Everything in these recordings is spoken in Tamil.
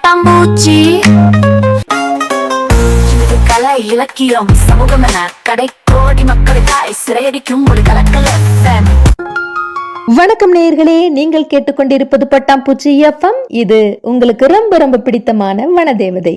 பட்டாம்பூச்சி. இது கலை இலக்கியம் சமூகம் என கடை கோடி மக்களை தாய் சிறையடிக்கும் ஒரு கலக்கல். வணக்கம் நேயர்களே நீங்கள் கேட்டுக்கொண்டிருப்பது பட்டாம்பூச்சி எஃப்எம் இது உங்களுக்கு ரொம்ப ரொம்ப பிடித்தமான வனதேவதை.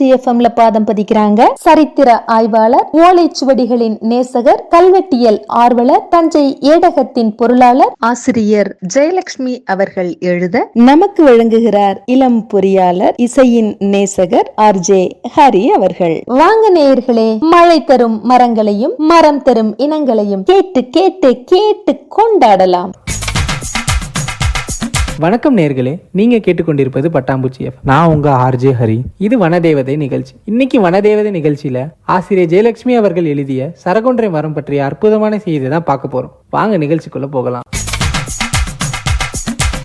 எஃப்எம்ல பாதம் பதிக்கிறாங்க. சரித்திர ஆய்வாளர் ஓலைச்சுவடிகளின் நேசகர் கல்வெட்டியல் ஆர்வலர் தஞ்சை ஏடகத்தின் பொருளாளர் ஆசிரியர் ஜெயலட்சுமி அவர்கள் எழுத நமக்கு வழங்குகிறார் இளம் பொறியாளர் இசையின் நேசகர் ஆர் ஜே ஹரி அவர்கள். வாங்க நேயர்களே மழை தரும் மரங்களையும் மரம் தரும் இனங்களையும் கேட்டு கேட்டு கேட்டு கொண்டாடலாம். வணக்கம் நேர்களே நீங்க கேட்டுக்கொண்டிருப்பது பட்டாம்பூச்சி எஃப் நான் உங்க ஆர்ஜே ஹரி. இது வனதேவதை நிகழ்ச்சி. இன்னைக்கு வனதேவதை நிகழ்ச்சியில ஆசிரியர் ஜெயலட்சுமி அவர்கள் எழுதிய சரகொன்றை மரம் பற்றிய அற்புதமான செய்தியை தான் பார்க்க போறோம். வாங்க நிகழ்ச்சிக்குள்ள போகலாம்.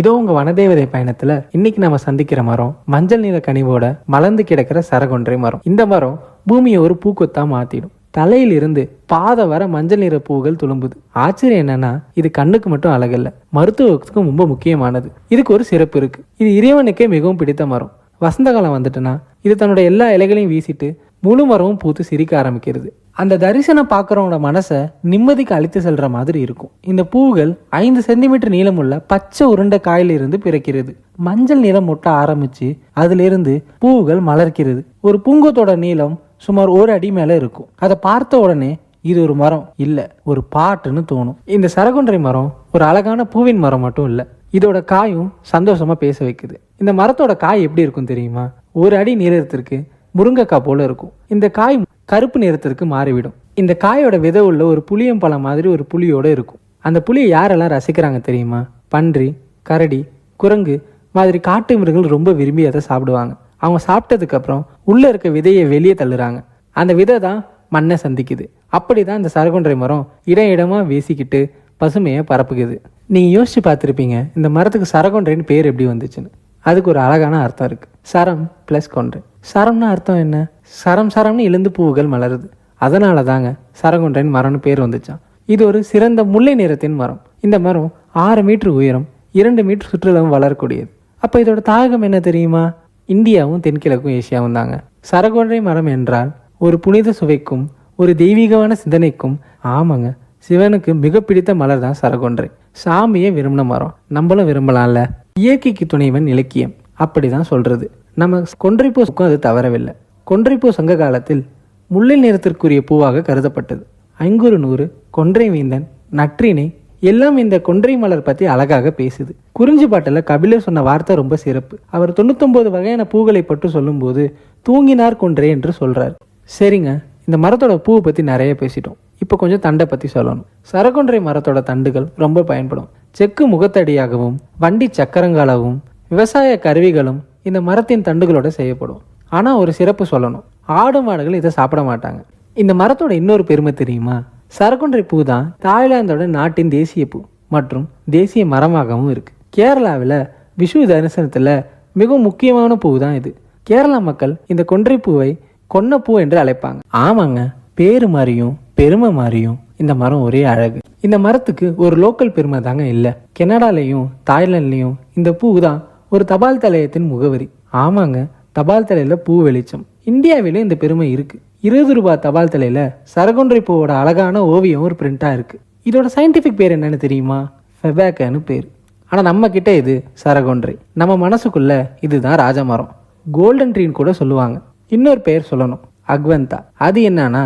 இதோ உங்க வனதேவதை பயணத்துல இன்னைக்கு நம்ம சந்திக்கிற மரம் மஞ்சள் நிற கனிவோட மலர்ந்து கிடக்கிற சரகொன்றை மரம். இந்த மரம் பூமியை ஒரு பூக்கொத்தா மாத்திடும். தலையிலிருந்து பாதை வர மஞ்சள் நிற பூக்கள் துளும்புது. ஆச்சரியம் என்னன்னா இது கண்ணுக்கு மட்டும் அழகல்ல மருத்துவத்துக்கும் ரொம்ப முக்கியமானது. இதுக்கு ஒரு சிறப்பு இருக்கு. இது இறைவனுக்கே மிகவும் பிடித்த மரம். வசந்த காலம் வந்துட்டுனா இது தன்னோட எல்லா இலைகளையும் வீசிட்டு முழு மரமும் பூத்து சிரிக்க ஆரம்பிக்கிறது. அந்த தரிசனம் பார்க்குறவங்களோட மனசை நிம்மதிக்கு அழித்து செல்ற மாதிரி இருக்கும். இந்த பூவுகள் ஐந்து சென்டிமீட்டர் நீளமுள்ள பச்சை உருண்டை காயிலிருந்து பிறக்கிறது. மஞ்சள் நிறம் முட்ட ஆரம்பிச்சு அதிலிருந்து பூவுகள் மலர்க்கிறது ஒரு பூங்கத்தோட நீளம் சுமார் ஒரு அடி மேலே இருக்கும். அதை பார்த்த உடனே இது ஒரு மரம். இல்லை ஒரு பாட்டுன்னு தோணும். இந்த சரகுன்றை மரம் ஒரு அழகான பூவின் மரம் மட்டும் இல்லை. இதோட காயும் சந்தோஷமாக பேச வைக்குது. இந்த மரத்தோட காய் எப்படி இருக்கும் தெரியுமா? ஒரு அடி நீளத்திற்கு முருங்கைக்காய் போல இருக்கும். இந்த காய் கருப்பு நிறத்திற்கு மாறிவிடும். இந்த காயோட விதை உள்ள ஒரு புளியம்பழம் மாதிரி ஒரு புளியோட இருக்கும். அந்த புளியை யாரெல்லாம் ரசிக்கிறாங்க தெரியுமா? பன்றி கரடி குரங்கு மாதிரி காட்டு மிருகங்கள் ரொம்ப விரும்பி அதை சாப்பிடுவாங்க. அவங்க சாப்பிட்டதுக்கப்புறம் உள்ளே இருக்க விதையை வெளியே தள்ளுறாங்க. அந்த விதை தான் மண்ணை சந்திக்குது. அப்படி தான் இந்த சரகொன்றை மரம் இடம் இடமாக வீசிக்கிட்டு பசுமையை பரப்புக்குது நீங்கள் யோசிச்சு பார்த்துருப்பீங்க இந்த மரத்துக்கு சரகொன்றைன்னு பேர் எப்படி வந்துச்சுன்னு. அதுக்கு ஒரு அழகான அர்த்தம் இருக்குது சரம் ப்ளஸ் கொன்றை. சரம்னா அர்த்தம் என்ன? சரம் சரம்னு எழுந்து பூவுகள் மலருது. அதனால தாங்க சரகொன்றைன் மரம்னு பேர் வந்துச்சான் இது ஒரு சிறந்த முல்லை நிறத்தின் மரம். இந்த மரம் ஆறு மீட்டர் உயரம் இரண்டு மீட்டர் சுற்றுலாவும் வளரக்கூடியது. அப்போ இதோட தாகம் என்ன தெரியுமா? இந்தியாவும் தென்கிழக்கும் ஏசியாவும் தாங்க. சரகொன்றை மரம் என்றால் ஒரு புனித சுவைக்கும் ஒரு தெய்வீகமான சிந்தனைக்கும் ஆமாங்க சிவனுக்கு மிக பிடித்த மலர் தான் சரகொன்றை. சாமியை விரும்பின மரம். நம்மளும் விரும்பலாம்ல. இயற்கைக்கு துணைவன் இலக்கியம். அப்படிதான் சொல்றது. நம்ம கொன்றைப்பூக்கும் அது தவறவில்லை. கொன்றைப்பூ சங்க காலத்தில் முல்லை நிறத்திற்குரிய பூவாக கருதப்பட்டது. ஐங்குறு நூறு கொன்றை வேந்தன் நற்றினை எல்லாம் இந்த கொன்றை மலர் பற்றி அழகாக பேசுது. குறிஞ்சி பாட்டில் கபிலர் சொன்ன வார்த்தை ரொம்ப சிறப்பு. அவர் தொண்ணூத்தொம்பது வகையான பூக்களை பற்றி சொல்லும்போது தூங்கினார் கொன்றை என்று சொல்கிறார் சரிங்க இந்த மரத்தோட பூவை பற்றி நிறைய பேசிட்டோம். இப்போ கொஞ்சம் தண்டை பற்றி சொல்லணும். சரகொன்றை மரத்தோட தண்டுகள் ரொம்ப பயன்படும். செக்கு முகத்தடியாகவும் வண்டி சக்கரங்களாகவும் விவசாய கருவிகளும் இந்த மரத்தின் தண்டுகளோட செய்யப்படும். ஆனால் ஒரு சிறப்பு சொல்லணும். ஆடு மாடுகள் இதை சாப்பிட மாட்டாங்க. இந்த மரத்தோட இன்னொரு பெருமை தெரியுமா? சரக்குன்றை பூ தான் தாய்லாந்தோட நாட்டின் தேசிய பூ மற்றும் தேசிய மரமாகவும் இருக்கு. கேரளாவில் விஷு தரிசனத்தில் மிகவும் முக்கியமான பூ தான் இது. கேரளா மக்கள் இந்த கொன்றை பூவை கொன்னப்பூ என்று அழைப்பாங்க. ஆமாங்க பேரு மாதிரியும் பெருமை மாதிரியும் இந்த மரம் ஒரே அழகு. இந்த மரத்துக்கு ஒரு லோக்கல் பெருமை தாங்க இல்லை. கெனடாலையும் தாய்லாண்ட்லையும் இந்த பூ தான் ஒரு தபால் தலையத்தின் முகவரி. ஆமாங்க தபால் தலையில பூ வெளிச்சம். இந்தியாவிலும் இந்த பெருமை இருக்குது இருபது ரூபாய் தபால் தலையில் சரகொன்றை பூவோட அழகான ஓவியம் ஒரு பிரிண்டாக இருக்குது இதோட சயின்டிஃபிக் பேர் என்னன்னு தெரியுமா? ஃபெபேக்கன்னு பேர். ஆனால் நம்ம இது சரகொன்றை. நம்ம மனசுக்குள்ளே இதுதான் ராஜமரம். கோல்டன் ட்ரீன்னு கூட சொல்லுவாங்க. இன்னொரு பெயர் சொல்லணும். அக்வந்தா அது என்னன்னா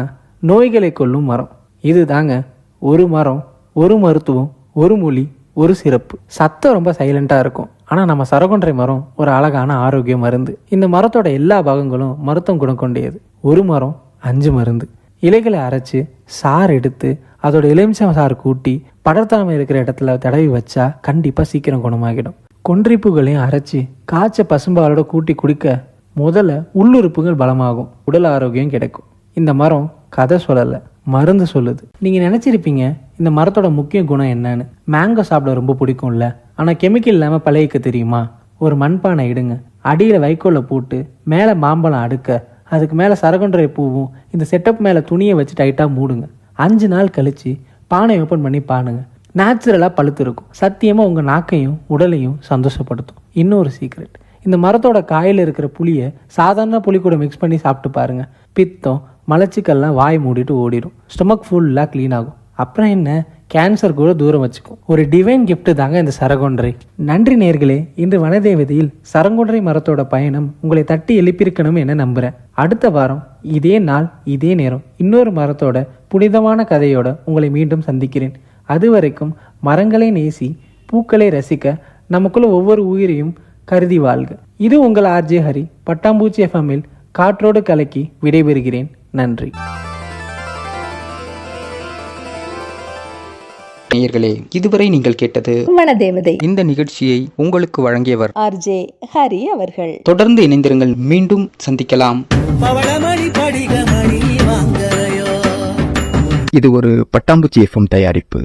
நோய்களை கொல்லும் மரம். இது தாங்க ஒரு மரம் ஒரு மருத்துவம் ஒரு மொழி ஒரு சிறப்பு. சத்தம் ரொம்ப சைலண்ட்டாக இருக்கும். ஆனால் நம்ம சரகொன்றை மரம் ஒரு அழகான ஆரோக்கிய மருந்து. இந்த மரத்தோட எல்லா பாகங்களும் மருத்துவம் குணம் கொண்டியது ஒரு மரம் அஞ்சு மருந்து. இலைகளை அரைச்சி சாறு எடுத்து அதோட எலுமிச்சம் சாறு கூட்டி படர்த்தாமை இருக்கிற இடத்துல தடவி வச்சா கண்டிப்பாக சீக்கிரம் குணமாகிடும். கொன்றிப்புகளையும் அரைச்சி காய்ச்ச பசும்பாலோட கூட்டி குடிக்க முதல்ல உள்ளுறுப்புகள் பலமாகும். உடல் ஆரோக்கியம் கிடைக்கும். இந்த மரம் கதை சொல்லலை மருந்து சொல்லுது. நீங்கள் நினச்சிருப்பீங்க இந்த மரத்தோட முக்கிய குணம் என்னன்னு. மேங்கோ சாப்பிட ரொம்ப பிடிக்கும்ல. ஆனால் கெமிக்கல் இல்லாமல் பழகிக்க தெரியுமா? ஒரு மண்பானை இடுங்க. அடியில் வைக்கோலை போட்டு மேலே மாம்பழம் அடுக்க அதுக்கு மேலே சரகொன்றை பூவும் இந்த செட்டப் மேலே துணியை வச்சு டைட்டாக மூடுங்க. அஞ்சு நாள் கழித்து பானை ஓப்பன் பண்ணி பானுங்க. நேச்சுரலாக பழுத்து இருக்கும். சத்தியமாக உங்கள் நாக்கையும் உடலையும் சந்தோஷப்படுத்தும். இன்னொரு சீக்ரெட் இந்த மரத்தோட காயில் இருக்கிற புளியை சாதாரண புளி கூட மிக்ஸ் பண்ணி சாப்பிட்டு பாருங்கள் பித்தம் மலச்சிக்கல்லாம் வாய் மூடிட்டு ஓடிடும் ஸ்டொமக் ஃபுல்லாக க்ளீன் ஆகும். அப்புறம் என்ன? கேன்சர் கூட தூரம் வச்சுக்கும். ஒரு டிவைன் கிஃப்ட்டு தாங்க இந்த சரகொன்றை நன்றி நேர்களே இன்று வனதேவதையில் சரங்கொன்றை மரத்தோட பயணம் உங்களை தட்டி எழுப்பியிருக்கணும் என நம்புறேன். அடுத்த வாரம் இதே நாள் இதே நேரம் இன்னொரு மரத்தோட புனிதமான கதையோட உங்களை மீண்டும் சந்திக்கிறேன். அது வரைக்கும் மரங்களை நேசி பூக்களை ரசிக்க நமக்குள்ள ஒவ்வொரு உயிரையும் கருதி வாழ்க. இது உங்கள் ஆர்ஜே ஹரி பட்டாம்பூச்சி எஃப்எம்மில் காற்றோடு கலக்கி விடைபெறுகிறேன். நன்றி. நேயர்களே இதுவரை நீங்கள் கேட்டது வனதேவதை இந்த நிகழ்ச்சியை உங்களுக்கு வழங்கியவர் ஆர்ஜே ஹரி அவர்கள். தொடர்ந்து இணைந்திருங்கள் மீண்டும் சந்திக்கலாம். இது ஒரு பட்டாம்பூச்சி எஃப்எம் தயாரிப்பு.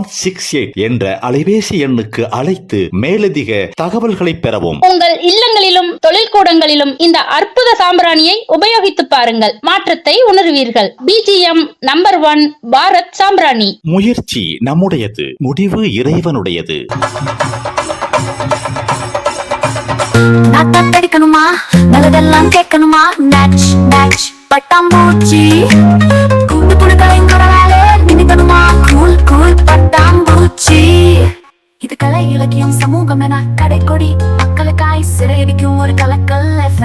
six eight என்ற அலைபேசி எண்ணுக்கு அழைத்து மேலதிக தகவல்களை பெறவும். உங்கள் இல்லங்களிலும் தொழில்கூடங்களிலும் இந்த அற்புத சாம்பிராணியை உபயோகித்து பாருங்கள். மாற்றத்தை உணர்வீர்கள். பிஜிஎம் நம்பர் ஒன் பாரத் சாம்பிராணி. முயற்சி நம்முடையது முடிவு இறைவனுடையது. நல்லதெல்லாம் கேட்கணுமா? பட்டாம்பூச்சி. party.